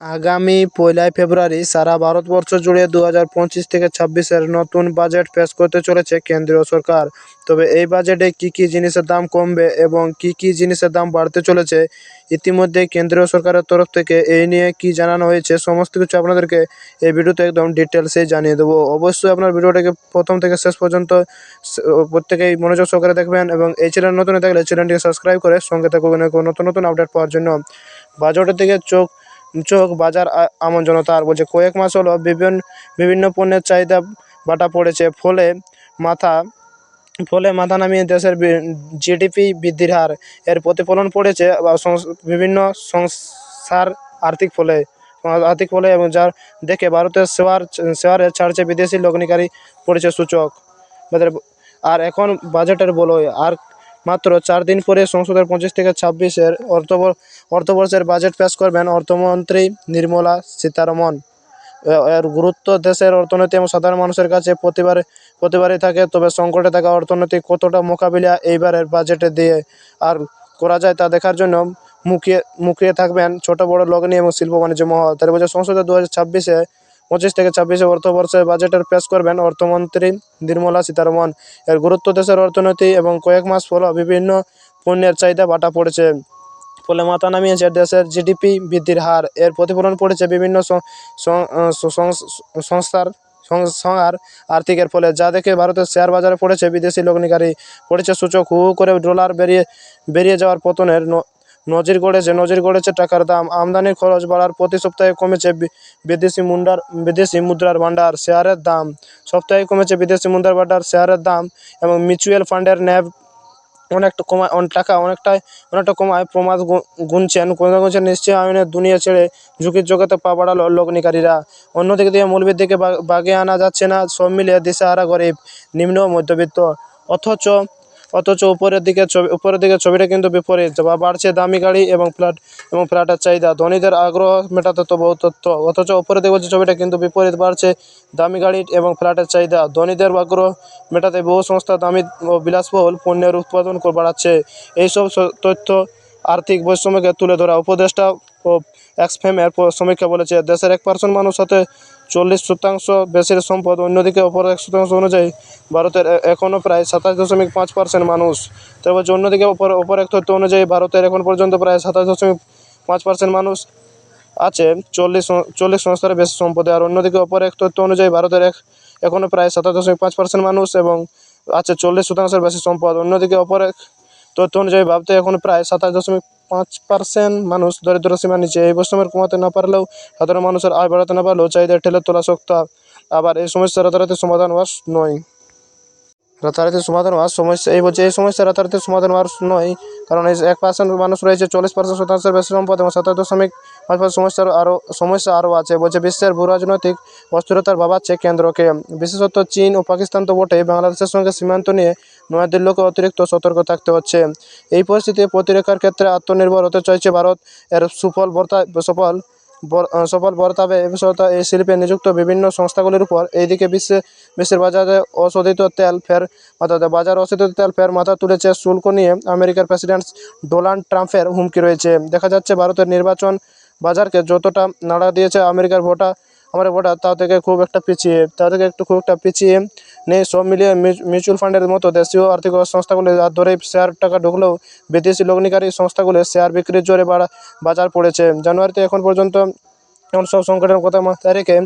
আগামী পয়লাই ফেব্রুয়ারি সারা ভারতবর্ষ জুড়ে দু হাজার পঁচিশ থেকে ছাব্বিশের নতুন বাজেট পেশ করতে চলেছে কেন্দ্রীয় সরকার। তবে এই বাজেটে কী কী জিনিসের দাম কমবে এবং কী কী জিনিসের দাম বাড়তে চলেছে, ইতিমধ্যে কেন্দ্রীয় সরকারের তরফ থেকে এই নিয়ে কী জানানো হয়েছে সমস্ত কিছু আপনাদেরকে এই ভিডিওতে একদম ডিটেলসে জানিয়ে দেবো। অবশ্যই আপনার ভিডিওটাকে প্রথম থেকে শেষ পর্যন্ত প্রত্যেকেই মনোযোগ সহকারে দেখবেন এবং এই চ্যানেল নতুন থাকলে চ্যানেলটিকে সাবস্ক্রাইব করে সঙ্গে থাকবেন নতুন নতুন আপডেট পাওয়ার জন্য। বাজেটের দিকে চোখ চোখ বাজার আমন জনতার বলছে, কয়েক মাস হলো বিভিন্ন বিভিন্ন পণ্যের চাহিদা বাটা পড়েছে। ফলে মাথা ফলে মাথা নামিয়ে দেশের জিডিপি বৃদ্ধির হার। এর প্রতিফলন পড়েছে বিভিন্ন সংস্থার আর্থিক ফলে আর্থিক ফলে এবং যার দেখে ভারতের শেয়ার শেয়ারে ছাড়ছে বিদেশি লগ্নিকারী পড়েছে সূচক। আর এখন বাজেটের বলয়। আর মাত্র চার দিন পরে সংসদের পঁচিশ থেকে ছাব্বিশের অর্থবর, অর্থবর্ষের বাজেট পেশ করবেন অর্থমন্ত্রী নির্মলা সীতারমন এর গুরুত্ব দেশের অর্থনীতি এবং সাধারণ মানুষের কাছে প্রতিবারে, প্রতিবারই থাকে, তবে সংকটে থাকা অর্থনীতি কতটা মোকাবিলা এইবারের বাজেটে দিয়ে আর করা যায় তা দেখার জন্য মুখিয়ে মুখিয়ে থাকবেন ছোট বড় লগ্নি এবং শিল্প বাণিজ্য মহল। তার বছর সংসদে দু হাজার ছাব্বিশে পঁচিশ থেকে ছাব্বিশে অর্থবর্ষের বাজেটের পেশ করবেন অর্থমন্ত্রী নির্মলা সীতারমন এর গুরুত্ব দেশের অর্থনীতি এবং কয়েক মাস হলো বিভিন্ন পণ্যের চাহিদা বাটা পড়েছে। ফলে মাথা নামিয়েছে দেশের জিডিপি বৃদ্ধির হার। এর প্রতিফলন পড়েছে বিভিন্ন সংস্থার সংহার আর্থিকের ফলে। যা দেখে ভারতের শেয়ার বাজারে পড়েছে বিদেশি লগ্নিকারী। পড়েছে সূচক হু করে ডলার বেরিয়ে বেরিয়ে যাওয়ার পতনের নজির গড়েছে নজির গড়েছে টাকার দাম। আমদানির খরচ বাড়ার প্রতি সপ্তাহে কমেছে বিদেশি মুন্ডার বিদেশি মুদ্রার ভাণ্ডার, শেয়ারের দাম। সপ্তাহে কমেছে বিদেশি মুদ্রার ভাণ্ডার, শেয়ারের দাম এবং মিউচুয়াল ফান্ডের ন্যাব অনেকটা কমায় অনেক টাকা অনেকটাই অনেকটা কমায়। প্রমাদ গুনছেন কোথাও গুনছেন নিশ্চয়ই আইনের দুনিয়া ছেড়ে ঝুঁকির জগতে পা বাড়ালো লগ্নিকারীরা। অন্যদিকে দিয়ে মূলবৃদ্ধিকে বা- বাগে আনা যাচ্ছে না, সব মিলিয়ে দিশেহারা গরিব, নিম্ন মধ্যবিত্ত। অথচ অথচ উপরের দিকে ছবি উপরের দিকে ছবিটা কিন্তু বিপরীত। বা বাড়ছে দামি গাড়ি এবং ফ্ল্যাট এবং ফ্ল্যাটের চাহিদা। ধনীদের আগ্রহ মেটাতে তো বহু তথ্য। অথচ উপরের দিকে বলছে ছবিটা কিন্তু বিপরীত, বাড়ছে দামি গাড়ি এবং ফ্ল্যাটের চাহিদা। ধনীদের আগ্রহ মেটাতে বহু সংস্থা দামি ও বিলাসবহুল পণ্যের উৎপাদন বাড়াচ্ছে। এইসব তথ্য আর্থিক বৈষম্যকে তুলে ধরা। উপদেষ্টা ও এক্সফেমের সমীক্ষা বলেছে, দেশের এক পার্সেন্ট মানুষ সাথে চল্লিশ শতাংশ বেশির সম্পদ, অন্যদিকে অপর এক শতাংশ অনুযায়ী ভারতের এখনও প্রায় সাতাশ দশমিক পাঁচ পার্সেন্ট মানুষ। তারপর অন্যদিকে অপর অপর এক তথ্য অনুযায়ী ভারতের এখন পর্যন্ত প্রায় সাতাশ দশমিক পাঁচ পার্সেন্ট মানুষ আছে চল্লিশ চল্লিশ সংস্থার বেশি সম্পদে। আর অন্যদিকে অপর এক তথ্য অনুযায়ী ভারতের এক এখনও প্রায় সাতাশ দশমিক পাঁচ পার্সেন্ট মানুষ এবং আছে চল্লিশ শতাংশের বেশি সম্পদ। অন্যদিকে অপর এক তথ্য অনুযায়ী ভাবতে এখন প্রায় সাতাশ দশমিক পাঁচ পার্সেন্ট মানুষ দরিদ্র সীমার নিচে। এই বৈষম্যের কমাতে না পারলেও সাধারণ মানুষের আয় বাড়াতে না পারলেও চাহিদা ঠেলে তোলা শক্ত। আবার এই সমস্যা রাতারাতি সমাধান হওয়ার নয়। রাতারাতি সমাধান হওয়ার সমস্যা এই বলছে, এই সমস্যা রাতারাতি সমাধান হওয়ার নয়, কারণ এই এক পার্সেন্ট মানুষ রয়েছে, চল্লিশ পার্সেন্ট শতাংশের বেশি সম্পদ এবং সাতাশ দশমিক পাঁচ পার্সেন্ট সমস্যার আরও সমস্যা আরও আছে। বলছে, বিশ্বের ভূ রাজনৈতিক অস্থিরতার ভাবাচ্ছে কেন্দ্রকে। বিশেষত চীন ও পাকিস্তান তো বটেই, বাংলাদেশের সঙ্গে সীমান্ত নিয়ে নয়াদিল্লিকে অতিরিক্ত সতর্ক থাকতে হচ্ছে। এই পরিস্থিতিতে প্রতিরক্ষার ক্ষেত্রে আত্মনির্ভর হতে চাইছে ভারত। এর সুফল বর্তা সফল সফল বর্তাবে এই শিল্পে নিযুক্ত বিভিন্ন সংস্থাগুলির উপর। এইদিকে বিশ্বে, বিশ্বের বাজারে অশোধিত তেল ফের অর্থাৎ বাজার অশোধিত তেল ফের মাথা তুলেছে শুল্ক নিয়ে আমেরিকার প্রেসিডেন্ট ডোনাল্ড ট্রাম্পের হুমকি রয়েছে। দেখা যাচ্ছে ভারতের নির্বাচন বাজারকে যতটা নাড়া দিয়েছে আমেরিকার ভোটা আমার ভোটার তা থেকে খুব একটা পিছিয়ে তা থেকে একটু খুব একটা পিছিয়ে নেই, সব মিলিয়ে মিউ- মিউচুয়াল ফান্ডের মতো দেশীয় আর্থিক সংস্থাগুলির হাত ধরেই শেয়ার টাকা ঢুকলেও বিদেশি লগ্নিকারী সংস্থাগুলির শেয়ার বিক্রির জোরে বাজার পড়েছে। জানুয়ারিতে এখন পর্যন্ত এমন সব সংকটের কথা মাথায় রেখে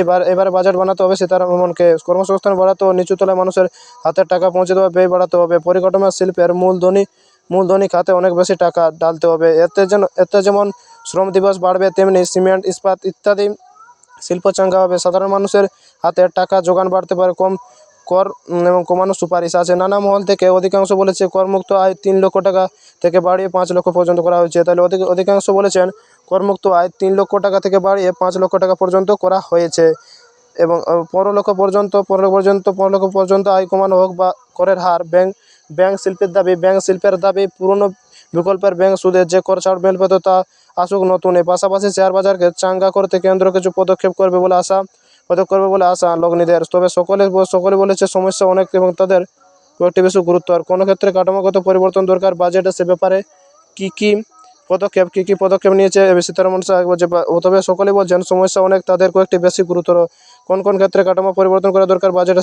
এবার এবার বাজেট বানাতে হবে সীতারামনকে কর্মসংস্থান বাড়াতে ও নিচু তলায় মানুষের হাতের টাকা পৌঁছে দেওয়া ব্যয় বাড়াতে হবে। পরিকাঠামো শিল্পের মূলধনী মূলধনী খাতে অনেক বেশি টাকা ঢালতে হবে। এতে যেন এতে যেমন শ্রম দিবস বাড়বে, তেমনি সিমেন্ট, ইস্পাত ইত্যাদি শিল্প চাঙ্গা হবে। সাধারণ মানুষের হাতে টাকা যোগান বাড়তে পারে, কম কর এবং কমানোর সুপারিশ আছে। নানা মহল থেকে অধিকাংশ বলেছে, করমুক্ত আয় তিন লক্ষ টাকা থেকে বাড়িয়ে পাঁচ লক্ষ পর্যন্ত করা হয়েছে। তাহলে অধিক অধিকাংশ বলেছেন, করমুক্ত আয় তিন লক্ষ টাকা থেকে বাড়িয়ে পাঁচ লক্ষ টাকা পর্যন্ত করা হয়েছে এবং পনেরো লক্ষ পর্যন্ত, পনেরো পর্যন্ত, পনেরো লক্ষ পর্যন্ত আয় কমানো হোক বা করের হার। ব্যাংক ব্যাংক শিল্পের দাবি ব্যাংক শিল্পের দাবি পুরনো বিকল্পের ব্যাংক সুদের যে কর ছাড় মেল পেত তা আসুক নতুন। এর পাশাপাশি শেয়ার বাজারকে চাঙ্গা করতে কেন্দ্র কিছু পদক্ষেপ করবে বলে আশা, পদক্ষেপ করবে বলে আশা লগ্নিদের। তবে সকলে সকলে বলেছে সমস্যা অনেক এবং তাদের কয়েকটি বেশি গুরুত্ব। আর কোনো ক্ষেত্রে কাঠামোগত পরিবর্তন দরকার বাজেটে সে ব্যাপারে কী কী পদক্ষেপ, কী কী পদক্ষেপ নিয়েছে এ সীতারমন সাহা তবে সকলেই বলছেন সমস্যা অনেক তাদের কয়েকটি বেশি গুরুতর। কোন কোন ক্ষেত্রে কাঠামো পরিবর্তন করা দরকার বাজেটে